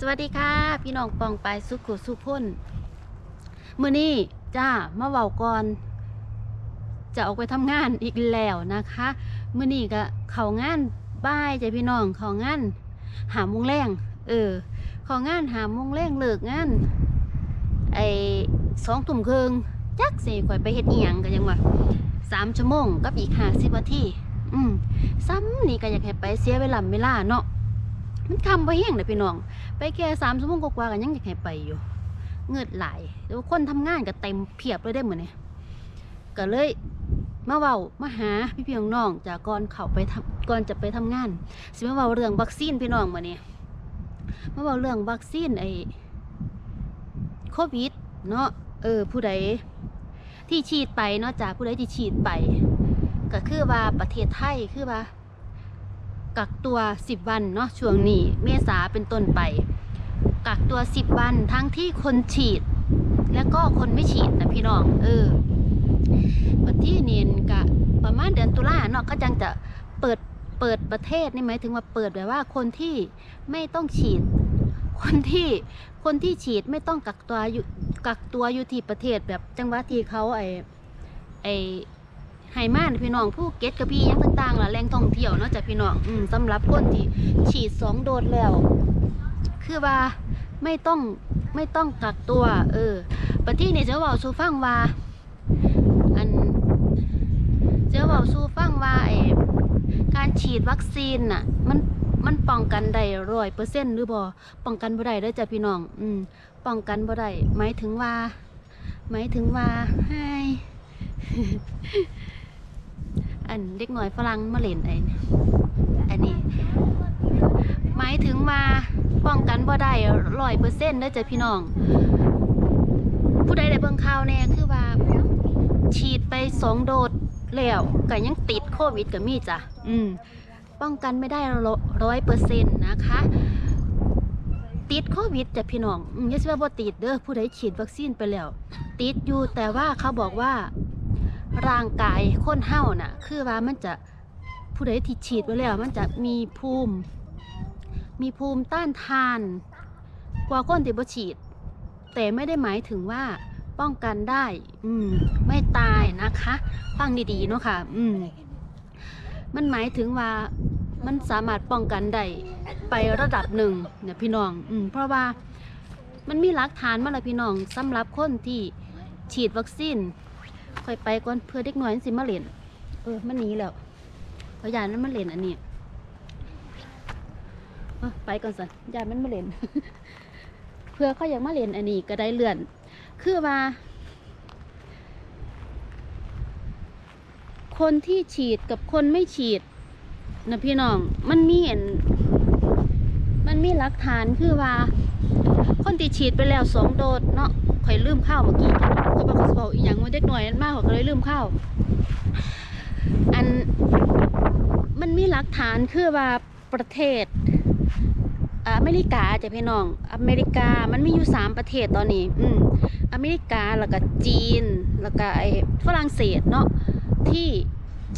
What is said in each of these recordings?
สวัสดีค่ะ พี่น้องปองไปสุขุสุพนมื้อนี้จ้ามาเว้าก่อนจะออกไปทำงานอีกแล้วนะคะมื้อนี้ก็เข้างานบ่ายจ้ะพี่น้องเข้างานหามงแรงเออเข้างานหามงแรงเลิกงานไอสองทุ่มครึ่งจักสิข่อยไปเฮ็ดอีหยังก็ยังว่าสามชั่วโมงกับอีกห้าสิบนาทีอืมซ้ำนี่ก็อยากให้ไปเสียเวลาเวลาเนาะ มันคำไปเฮงเด้อพี่น้อง ไปแค่สามชั่วโมงกว่าๆกันยังอยากให้ไปอยู่ เงืดไหลายแล้วคนทำงานก็เต็มเพียบเลยได้เหมือนเนี่ยก็เลยมาเว้ามาหาพี่เพี่น้องจากก่อนเขาไปทำก่อนจะไปทำงาน สิมาเว้าเรื่องวัคซีนพี่น้องมาเนี่ยมาเว้าเรื่องวัคซีนไอ้โควิดเนาะเออผู้ใดที่ฉีดไปเนาะจากผู้ใดที่ฉีดไป ก็คือว่าประเทศไทยคือว่า กักตัว 10 วันเนาะช่วงนี้เมษาเป็นต้นไป กักตัว 10 วันทั้งที่คนฉีด แล้วก็คนไม่ฉีดนะพี่น้อง เออปัจที่เนียนกะประมาณเดือนตุลาเนาะก็จังจะเปิดเปิดประเทศนี่หมายถึงว่าเปิดแบบว่าคนที่ไม่ต้องฉีด คนที่คนที่ฉีดไม่ต้องกักตัวอยู่กักตัวอยู่ที่ประเทศแบบจังหวัดที่เขาไอไอ ไฮมานพี่น้องผู้เก็ตกระพี่ยังต่างๆล่ะแหล่งท่องเที่ยวนาะจ้ะพี่น้องอืมสำหรับคนที่ฉีดสองโดสแล้ว คือว่าไม่ต้องไม่ต้องกักตัว เออปฏินี่จะเว้าสูฟังว่าอันเจะเว้าสูฟังว่าไอการฉีดวัคซีนน่ะ มันมันป้องกันได้ร้อยเปอร์เซ็นต์หรือบ่ป้องกันบ่ได้เด้อจ้ะพี่น้อง อืมป้องกันบ่ได้หมายถึงว่า หมายถึงว่าให้ อันเด็กน้อยฝรั่งมาเล่นไอ้อันนี้หมายถึงว่าป้องกันบ่ได้ร้อยเปอร์เซ็นต์เด้อจ้ะพี่น้อง ผู้ใดได้เบิ่งข่าวแน่คือว่า ฉีดไปสองโดสแล้วก็ยังติดโควิดก็มีจ้ะอืมป้องกันไม่ได้ร้อยเปอร์เซ็นต์นะคะ ติดโควิดจ้ะพี่น้องอืมอย่าสิว่าบ่ติดเด้อผู้ใดฉีดวัคซีนไปแล้ว ติดอยู่แต่ว่าเขาบอกว่า ร่างกายคนเฮาน่ะ คือว่ามันจะผู้ใดที่ฉีดไปแล้ว มันจะมีภูมิ มีภูมิต้านทาน กว่าคนที่บ่ฉีด แต่ไม่ได้หมายถึงว่าป้องกันได้ อืม ไม่ตายนะคะฟังดีๆเนาะค่ะ อืม มันหมายถึงว่ามันสามารถป้องกันได้ไประดับหนึ่งเนี่ยพี่น้อง อืม เพราะว่ามันมีหลักฐานมาแล้วพี่น้องสำหรับคนที่ฉีดวัคซีน ค่อยไปก่อนเพื่อเด็กน้อยสิมาเล่นเออมันหนีแล้วเพราะยานมันมาเล่นอันนี้ไปก่อนสิยานมันมาเล่นเพื่อเขาอยากมาเล่นอันนี้ก็ได้เลื่อน คือว่า คนที่ฉีดกับคนไม่ฉีดนะพี่น้องมันมีอันมันมีหลักฐานคือว่า คนที่ฉีดไปแล้วสองโดสเนาะ ข่อยลืมข้าวเมื่อกี้ก็บอกเขาสบอกอีหยังว่าเด็กหน่อยนั้นมากกว่าก็เลยลืมข้าวอันมันมีหลักฐานคือว่าประเทศอเมริกาจะพี่น้อง อเมริกามันมีอยู่สามประเทศตอนนี้ อืมอเมริกาแล้วก็จีน แล้วก็ไอ้ฝรั่งเศสเนาะที่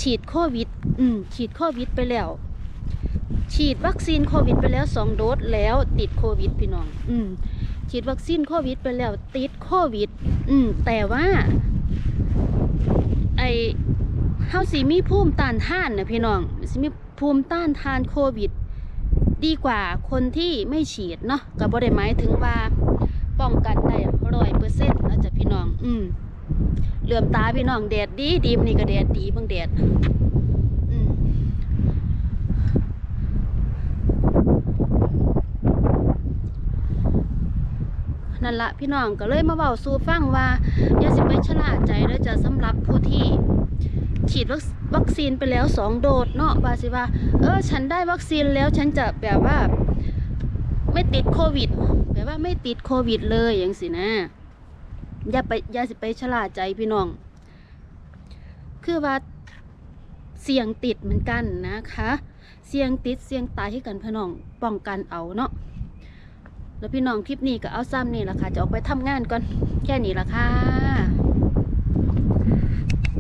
ฉีดโควิด อืมฉีดโควิดไปแล้ว ฉีดวัคซีนโควิดไปแล้วสองโดสแล้วติดโควิดพี่น้อง อืม ฉีดวัคซีนโควิดไปแล้วติดโควิด อืม แต่ว่า ไอเฮาสิมีภูมิต้านทานนะพี่น้องสิมีภูมิต้านทานโควิด ดีกว่าคนที่ไม่ฉีดเนาะก็บ่ได้หมายถึงว่าป้องกันได้ร้อยเปอร์เซ็นต์นะจ๊ะพี่น้อง อืมเหลื่อมตาพี่น้องแดดดีดีมนี่ก็แดดดีบิ่งแดด นั่นละพี่น้องก็เลยมาเบาสู่ฟังว่าอย่าสิไปชะล่าใจเด้อจะสำหรับผู้ที่ ฉีดวัคซีนไปแล้วสองโดสเนาะว่าสิว่า เออ ฉันได้วัคซีนแล้วฉันจะแบบว่า ไม่ติดโควิดแบบว่าไม่ติดโควิดเลยอย่างสินะอย่าไปอย่าสิไปชะล่าใจพี่น้อง คือว่าเสี่ยงติดเหมือนกันนะคะ เสี่ยงติดเสี่ยงตายให้กันพี่น้องป้องกันเอาเนาะ แล้วพี่น้องคลิปนี้ก็เอาซ้ำนี่แหละค่ะ จะออกไปทำงานก่อน แค่นี้ละค่ะ